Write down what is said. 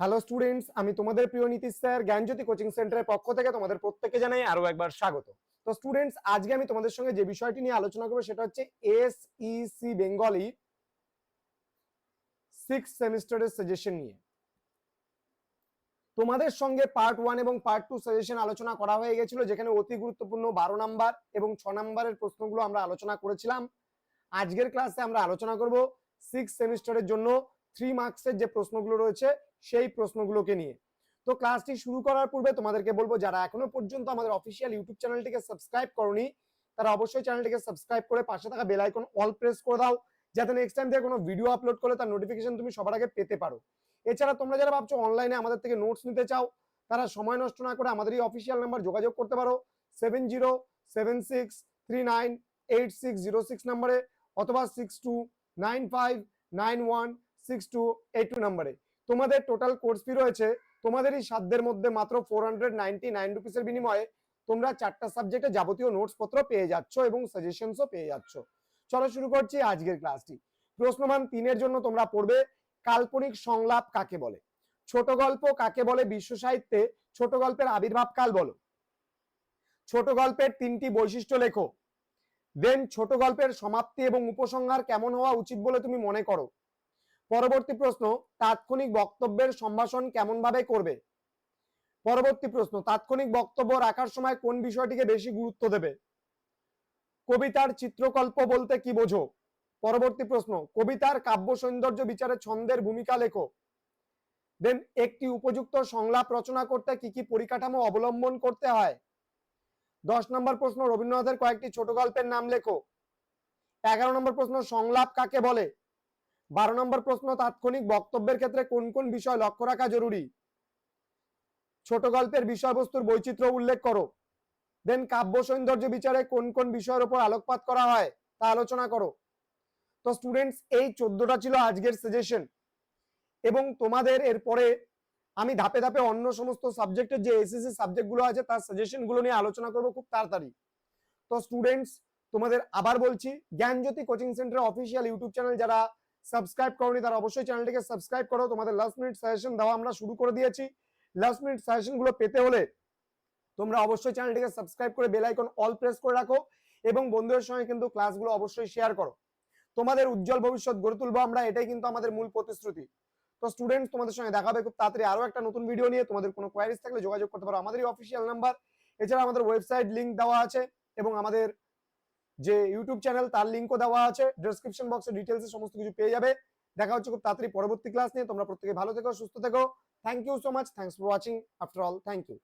Hello students আমি তোমাদের প্রিয় নীতিশ স্যার, জ্ঞানজ্যোতি কোচিং সেন্টারের পক্ষ থেকে তোমাদের প্রত্যেককে জানাই আরও একবার স্বাগত। তো স্টুডেন্টস আজকে আমি তোমাদের সঙ্গে যে বিষয়টি নিয়ে আলোচনা করব সেটা হচ্ছে এস ইসি বেঙ্গলি সিক্স সেমিস্টারের সাজেশন নিয়ে। তোমাদের সঙ্গে পার্ট ওয়ান এবং পার্ট টু সাজেশন আলোচনা করা হয়ে গেছিল, যেখানে অতি গুরুত্বপূর্ণ বারো নাম্বার এবং ছ নাম্বারের প্রশ্নগুলো আমরা আলোচনা করেছিলাম। আজকের ক্লাসে আমরা আলোচনা করব সিক্স সেমিস্টারের জন্য থ্রি মার্কসের যে প্রশ্নগুলো রয়েছে সেই প্রশ্নগুলোকে নিয়ে। তো ক্লাসটি শুরু করার পূর্বে তোমাদেরকে বলব, যারা এখনও পর্যন্ত আমাদের অফিসিয়াল ইউটিউব চ্যানেলটিকে সাবস্ক্রাইব করনি, তারা অবশ্যই চ্যানেলটিকে সাবস্ক্রাইব করে পাশে থাকা বেল আইকন অল প্রেস করে দাও, যাতে নেক্সট টাইম থেকে কোনো ভিডিও আপলোড করলে তার নোটিফিকেশন তুমি সবার আগে পেতে পারো। এছাড়া তোমরা যারা ভাবছ অনলাইনে আমাদের থেকে নোটস নিতে চাও, তারা সময় নষ্ট না করে আমাদের এই অফিসিয়াল নাম্বার যোগাযোগ করতে পারো seven zero seven six three nine eight six zero six নাম্বারে অথবা six two nine five nine one six two eight two নাম্বারে তোমাদের টোটাল কোর্স ফি রয়েছে, তোমাদের এই সাধ্যের মধ্যে মাত্র ফোর হান্ড্রেড নাইনটি নাইন রুপিসের বিনিময়ে তোমরা চারটা সাবজেক্টে যাবতীয় নোটস পত্র পেয়ে যাচ্ছ এবং সাজেশনসও পেয়ে যাচ্ছ। চলো শুরু করছি আজকের ক্লাসটি প্রশ্নমান তিনের জন্য তোমরা পড়বে, কাল্পনিক সংলাপ কাকে বলে? ছোট গল্প কাকে বলে বিশ্ব সাহিত্যে? ছোট গল্পের আবির্ভাব কাল বলো। ছোট গল্পের তিনটি বৈশিষ্ট্য লেখো। দেন ছোট গল্পের সমাপ্তি এবং উপসংহার কেমন হওয়া উচিত বলে তুমি মনে করো? পরবর্তী প্রশ্ন, তাৎক্ষণিক বক্তব্যের সম্ভাষণ কেমন ভাবে করবে? পরবর্তী প্রশ্ন, তাৎক্ষণিক বক্তব্য রাখার সময় কোন বিষয়টিকে বেশি গুরুত্ব দেবে? কবিতার চিত্রকল্প বলতে কি বোঝো? পরবর্তী প্রশ্ন, কবিতার কাব্য সৌন্দর্য বিচারে ছন্দের ভূমিকা লেখো। দেন একটি উপযুক্ত সংলাপ রচনা করতে কি কি পরিকাঠামো অবলম্বন করতে হয়? দশ নম্বর প্রশ্ন, রবীন্দ্রনাথের কয়েকটি ছোট গল্পের নাম লেখো। এগারো নম্বর প্রশ্ন, সংলাপ কাকে বলে? বারো নম্বর প্রশ্ন, তাৎক্ষণিক বক্তব্যের ক্ষেত্রে কোন কোন বিষয় লক্ষ্য রাখা জরুরি? ছোট গল্পের বিষয়বস্তুর বৈচিত্র্য উল্লেখ করো। দেন কাব্য সৌন্দর্য বিচারে কোন কোন বিষয়ের উপর আলোকপাত করা হয় তা আলোচনা করো। তো স্টুডেন্টস এই চোদ্দটা ছিল আজকের সাজেশন এবং তোমাদের এরপরে আমি ধাপে ধাপে অন্য সমস্ত সাবজেক্টের যে এসএসসি সাবজেক্টগুলো আছে, তার সাজেশনগুলো নিয়ে আলোচনা করব খুব তাড়াতাড়ি। তো স্টুডেন্টস তোমাদের আবার বলছি, Gyanjyoti coaching centre official YouTube channel যারা সাবস্ক্রাইব করনি, তারা অবশ্যই চ্যানেলটিকে সাবস্ক্রাইব করো। তোমাদের লাস্ট মিনিট সাজেশন দেওয়া আমরা শুরু করে দিয়েছি। লাস্ট মিনিট সাজেশনগুলো পেতে হলে তোমরা অবশ্যই চ্যানেলটিকে সাবস্ক্রাইব করে বেল আইকন অল প্রেস করে রাখো এবং বন্ধুদের সঙ্গে কিন্তু ক্লাসগুলো অবশ্যই শেয়ার করো। তোমাদের উজ্জ্বল ভবিষ্যৎ গড়ে তুলবো আমরা, এটাই কিন্তু আমাদের মূল প্রতিশ্রুতি। তো স্টুডেন্টস তোমাদের সঙ্গে দেখা হবে খুব তাড়াতাড়ি আরও একটা নতুন ভিডিও নিয়ে। তোমাদের কোনো কোয়ারিজ থাকলে যোগাযোগ করতে পারো। আমাদের অফিসিয়াল নাম্বার এছাড়া আমাদের ওয়েবসাইট লিংক দেওয়া আছে এবং আমাদের যে ইউটিউব চ্যানেল তার লিঙ্কও দেওয়া আছে। ডেসক্রিপশন বক্সে ডিটেলসে সমস্ত কিছু পেয়ে যাবে। দেখা হচ্ছে খুব তাড়াতাড়ি পরবর্তী ক্লাস নিয়ে। তোমরা প্রত্যেকে ভালো থেকো, সুস্থ থেকো। Thank you so much thanks for watching after all thank you